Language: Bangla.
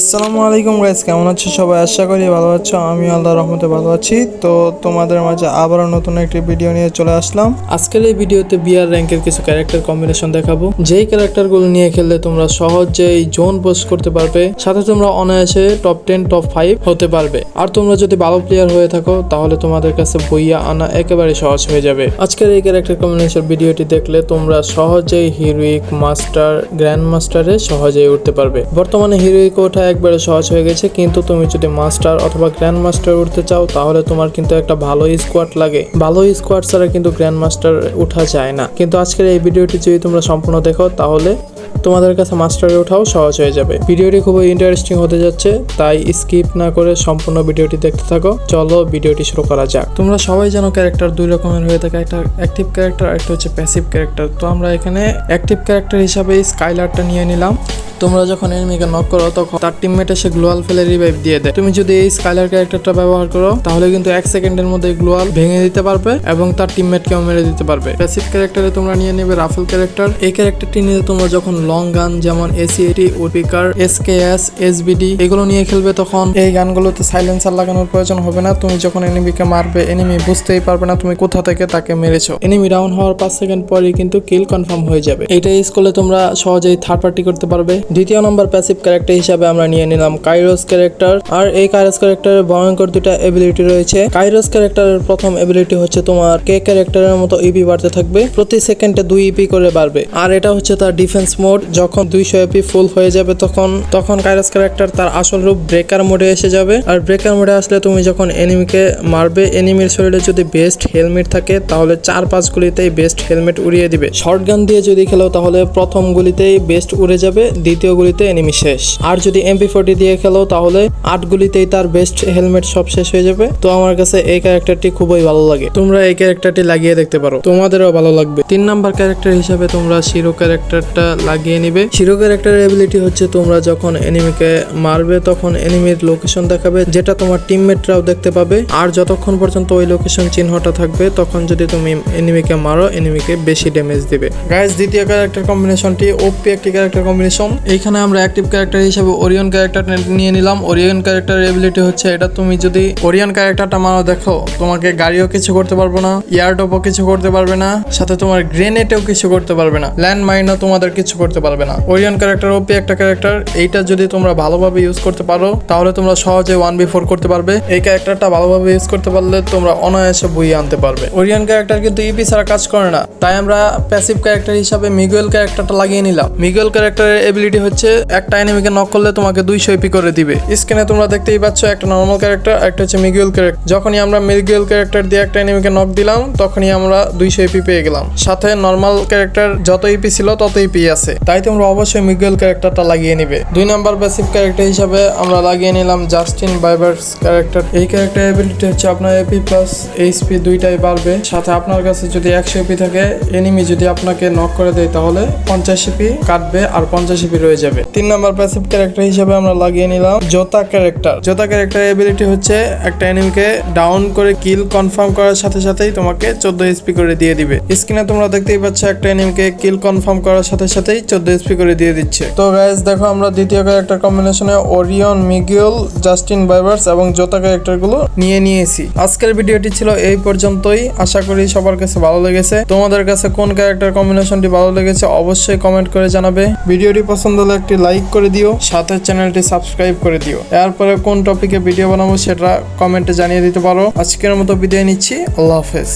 আসসালামু আলাইকুম গাইস কেমন আছো সবাই? আশা করি ভালো আছো। আমি আল্লাহ রহমতে ভালো আছি। তো তোমাদের মাঝে আবারও নতুন একটি ভিডিও নিয়ে চলে আসলাম। আজকের এই ভিডিওতে বিআর র্যাঙ্কের কিছু ক্যারেক্টার কম্বিনেশন দেখাবো। যেই ক্যারেক্টারগুলো নিয়ে খেললে তোমরা সহজেই জোন পোস্ট করতে পারবে, সাথে তোমরা অনায়াসে টপ টেন টপ ফাইভ হতে পারবে। আর তোমরা যদি ভালো প্লেয়ার হয়ে থাকো, তাহলে তোমাদের কাছে বইয়া আনা একেবারে সহজ হয়ে যাবে। আজকের এই ক্যারেক্টার কম্বিনেশন ভিডিওটি দেখলে তোমরা সহজেই হিরোইক মাস্টার গ্র্যান্ড মাস্টারে সহজেই উঠতে পারবে। বর্তমানে হিরোইক ওঠা একবারে সহজ হয়ে গেছে, কিন্তু তুমি যদি মাস্টার অথবা গ্র্যান্ড মাস্টার উঠতে চাও, তাহলে তোমার কিন্তু একটা ভালো স্কোয়াড লাগে। ভালো স্কোয়াড ছাড়া কিন্তু গ্র্যান্ড মাস্টার উঠা যায় না। কিন্তু আজকের এই ভিডিওটি যদি তোমরা সম্পূর্ণ দেখো, তাহলে তোমাদের কাছে মাস্টারে ওঠাও সহজ হয়ে যাবে। ভিডিওটি খুবই ইন্টারেস্টিং হতে যাচ্ছে, তাই স্কিপ না করে সম্পূর্ণ ভিডিওটি দেখতে থাকো। চলো ভিডিওটি শুরু করা যাক। তোমরা সবাই জানো ক্যারেক্টার দুই রকমের হয়ে থাকে, একটা অ্যাক্টিভ ক্যারেক্টার আর একটা হচ্ছে প্যাসিভ ক্যারেক্টার তো আমরা এখানে অ্যাক্টিভ ক্যারেক্টার হিসাবে স্কাইলারটা নিয়ে নিলাম। তোমরা যখন এনিমিকে নক করো, তখন তার টিমমেট এসে গ্লোয়াল ফেলে রিভাইভ দিয়ে দেয়। তুমি যদি এই স্কাইলার ক্যারেক্টারটা ব্যবহার করো, তাহলে কিন্তু এক সেকেন্ডের মধ্যে গ্লোয়াল ভেঙে দিতে পারবে এবং তার টিমমেটকেও মেরে দিতে পারবে। প্যাসিভ ক্যারেক্টারে তোমরা নিয়ে নেবে রাফেল ক্যারেক্টার এই ক্যারেক্টারটি নিয়ে তোমরা যখন লং গান যেমন এসি এটি ওপিকার এস কে এস এসবিডি এগুলো নিয়ে খেলবে তখন। এই গানগুলোতে সাইলেন্সার লাগানোর প্রয়োজন হবে না। তুমি যখন এনিমিকে মারবে এনিমি বুঝতেই পারবে না তুমি কোথা থেকে তাকে মেরেছো। এনিমি ডাউন হওয়ার পাঁচ সেকেন্ড পরেই কিন্তু কিল কনফার্ম হয়ে যাবে। এটা ইউজ করলে তোমরা সহজেই থার্ড পার্টি করতে পারবে। দ্বিতীয় নম্বর প্যাসিভ ক্যারেক্টার হিসাবে আমরা নিয়ে নিলাম কাইরোস ক্যারেক্টার আর এই কাইরোস ক্যারেক্টারের ভয়ঙ্কর দুটা এবিলিটি রয়েছে। কাইরোস ক্যারেক্টারের প্রথম এবিলিটি হচ্ছে তোমার কে ক্যারেক্টারের মতো ইপি বাড়তে থাকবে। প্রতি সেকেন্ডে দুই ইপি করে বাড়বে। আর এটা হচ্ছে তার ডিফেন্স মোড যখন দুইশো এপি ফুল হয়ে যাবে তখন তখন কাইরোস ক্যারেক্টার তার আসল রূপ ব্রেকার মোডে এসে যাবে। আর ব্রেকার মোডে আসলে তুমি যখন এনিমিকে মারবে এনিমির শরীরে যদি বেস্ট হেলমেট থাকে, তাহলে চার পাঁচ গুলিতেই বেস্ট হেলমেট উড়িয়ে দিবে। শর্ট গান দিয়ে যদি খেলো, তাহলে প্রথম গুলিতেই বেস্ট উড়ে যাবে, দ্বিতীয় গুলিতে এনিমি শেষ। আর যদি এমপি ফোর্টি দিয়ে খেলো, তাহলে আট গুলিতেই তার বেস্ট হেলমেট সব শেষ হয়ে যাবে। তো আমার কাছে এই ক্যারেক্টারটি খুবই ভালো লাগে। তোমরা এই ক্যারেক্টারটি লাগিয়ে দেখতে পারো। তোমাদেরও ভালো লাগবে। তিন নাম্বার ক্যারেক্টার হিসাবে তোমরা শিরো ক্যারেক্টারটা লাগিয়ে নিবে। শিরো ক্যারেক্টারের এবিলিটি হচ্ছে তোমরা যখন এনিমিকে মারবে, তখন এনিমির লোকেশন দেখাবে, যেটা তোমার টিমমেটরাও দেখতে পাবে। আর যতক্ষণ পর্যন্ত ওই লোকেশন চিহ্নটা থাকবে, তখন যদি তুমি এনিমিকে মারো এনিমিকে বেশি ড্যামেজ দিবে। গাইস দ্বিতীয় ক্যারেক্টার কম্বিনেশনটি ওপি একটি ক্যারেক্টার কম্বিনেশন এইখানে আমরা অ্যাক্টিভ ক্যারেক্টার হিসেবে ওরিয়ন ক্যারেক্টার নিয়ে নিলাম। ওরিয়ন ক্যারেক্টারের এবিলিটি হচ্ছে এটা, তুমি যদি ওরিয়ন ক্যারেক্টারটা মারো, দেখো, তোমাকে গাড়িও কিছু করতে পারবে না ইয়ারডপও কিছু করতে পারবে না, সাথে তোমার গ্রেনেটেও কিছু করতে পারবে না। ল্যান্ড মাইনও তোমাদের কিছু করতে পারবে না। ওরিয়ন ক্যারেক্টার ওপি একটা ক্যারেক্টার এইটা যদি তোমরা ভালোভাবে ইউজ করতে পারো, তাহলে তোমরা সহজে ওয়ান বি ফোর করতে পারবে। এই ক্যারেক্টারটা ভালোভাবে ইউজ করতে পারলে তোমরা অনায়াসে বইয়ে আনতে পারবে। ওরিয়ন ক্যারেক্টার কিন্তু ইপি ছাড়া কাজ করে না। তাই আমরা প্যাসিভ ক্যারেক্টার হিসাবে মিগুয়েল ক্যারেক্টারটা লাগিয়ে নিলাম। মিগুয়েল ক্যারেক্টারের এবিলিটি হচ্ছে একটা এনিমিকে নক করলে তোমাকে দুইশো ইপি করে দিবে। স্ক্রিনে তোমরা দেখতেই পাচ্ছ একটা নর্মাল ক্যারেক্টার একটা হচ্ছে মিগুয়েল ক্যারেক্টার যখনই আমরা মিগুয়েল ক্যারেক্টার দিয়ে একটা এনিমিকে নক দিলাম, তখনই আমরা দুইশো ইপি পেয়ে গেলাম। সাথে নর্মাল ক্যারেক্টার যত ইপি ছিল তত ইপি আছে। তাই তোমরা অবশ্যই মিগুয়েল ক্যারেক্টারটা লাগিয়ে নিবে। দুই নাম্বার বেসিক ক্যারেক্টার হিসাবে আমরা লাগিয়ে নিলাম জাস্টিন বাইবার্স ক্যারেক্টার এই ক্যারেক্টার এবিলিটি হচ্ছে আপনার এপি প্লাস এইচপি দুইটাই বাড়বে। সাথে আপনার কাছে যদি একশো এপি থাকে এনিমি যদি আপনাকে নক করে দেয়, তাহলে পঞ্চাশ এপি কাটবে আর পঞ্চাশ এপি রয়ে যাবে। তিন নাম্বার প্যাসিভ ক্যারেক্টার হিসাবে আমরা লাগিয়ে নিলাম জোতা ক্যারেক্টার জোতা ক্যারেক্টার এবিলিটি হচ্ছে একটা এনিমিকে ডাউন করে কিল কনফার্ম করার সাথে সাথেই তোমাকে চোদ্দ এসপি করে দিয়ে দিবে। স্ক্রিনে তোমরা দেখতেই পাচ্ছ একটা এনিমিকে কিল কনফার্ম করার সাথে সাথেই চোদ্দ এসপি করে দিয়ে দিচ্ছে। তো গাইজ দেখো আমরা দ্বিতীয় ক্যারেক্টার কম্বিনেশনে ওরিয়ন মিগিউল জাস্টিন বাইবার্স এবং জোতা ক্যারেক্টারগুলো নিয়ে নিয়েছি। আজকের ভিডিওটি ছিল এই পর্যন্তই। আশা করি সবার কাছে ভালো লেগেছে। তোমাদের কাছে কোন ক্যারেক্টার কম্বিনেশনটি ভালো লেগেছে অবশ্যই কমেন্ট করে জানাবে। ভিডিওটি পছন্দ হলে একটি লাইক করে দিও, সাথে চ্যানেলটি সাবস্ক্রাইব করে দিও। এরপরে কোন টপিকে ভিডিও বানাবো সেটা কমেন্টে জানিয়ে দিতে পারো। আজকের মতো বিদায় নিচ্ছি। আল্লাহ হাফেজ।